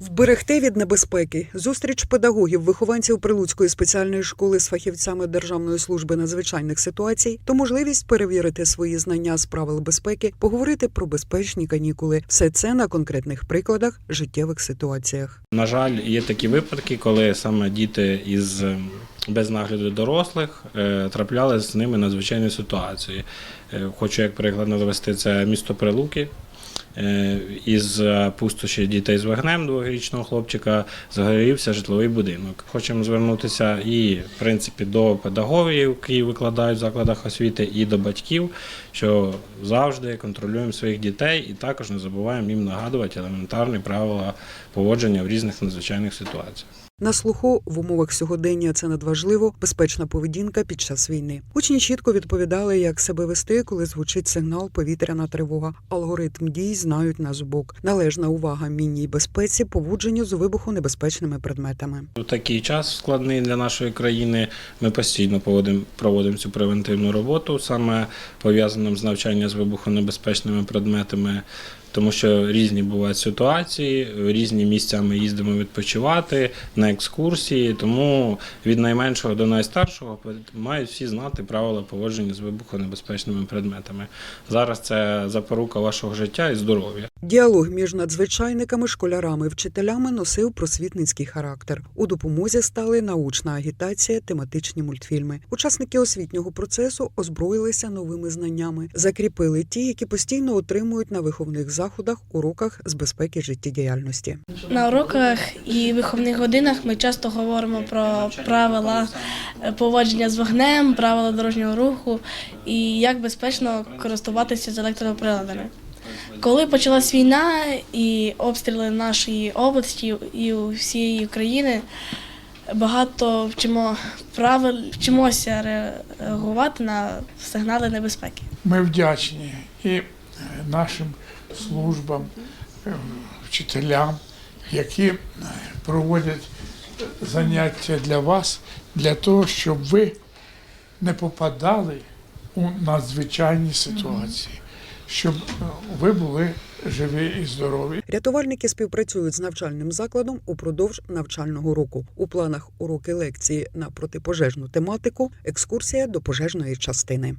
Вберегти від небезпеки зустріч педагогів, вихованців Прилуцької спеціальної школи з фахівцями Державної служби надзвичайних ситуацій, то можливість перевірити свої знання з правил безпеки, поговорити про безпечні канікули. Все це на конкретних прикладах життєвих ситуаціях. На жаль, є такі випадки, коли саме діти із е, без нагляду дорослих е, трапляли з ними надзвичайні ситуації. Е, Хочу як приклад навести це місто Прилуки. Е, Із е, пустоші дітей з вогнем двохрічного хлопчика загорівся житловий будинок. Хочемо звернутися і в принципі до педагогів, які викладають в закладах освіти, і до батьків, що завжди контролюємо своїх дітей і також не забуваємо їм нагадувати елементарні правила поводження в різних надзвичайних ситуаціях. На слуху в умовах сьогодення це надважливо безпечна поведінка під час війни. Учні чітко відповідали, як себе вести, коли звучить сигнал повітряна тривога. Алгоритм дій знають на зубок. Належна увага мінній безпеці, поводженню з вибухонебезпечними предметами. У такий час складний для нашої країни ми постійно проводимо, проводимо цю превентивну роботу, саме пов'язану з навчанням з вибухонебезпечними предметами, тому що різні бувають ситуації, різні місця ми їздимо відпочивати на екскурсії, тому від найменшого до найстаршого мають всі знати правила поводження з вибухонебезпечними предметами. Зараз це запорука вашого життя і здоров'я. Діалог між надзвичайниками, школярами, вчителями носив просвітницький характер. У допомозі стали научна агітація, тематичні мультфільми. Учасники освітнього процесу озброїлися новими знаннями, закріпили ті, які постійно отримують на виховних заходах, уроках з безпеки життєдіяльності. На уроках і виховних годинах ми часто говоримо про правила е, поводження з вогнем, правила дорожнього руху і як безпечно користуватися з електроприладами. Коли почалась війна і обстріли нашої області і всієї країни, багато вчимо правил, вчимося реагувати на сигнали небезпеки. Ми вдячні і е, нашим службам, е, вчителям, які е, проводять заняття для вас, для того, щоб ви не попадали у надзвичайні ситуації, щоб е, ви були живі і здорові. Рятувальники співпрацюють з навчальним закладом упродовж навчального року. У планах уроки лекції на протипожежну тематику, екскурсія до пожежної частини.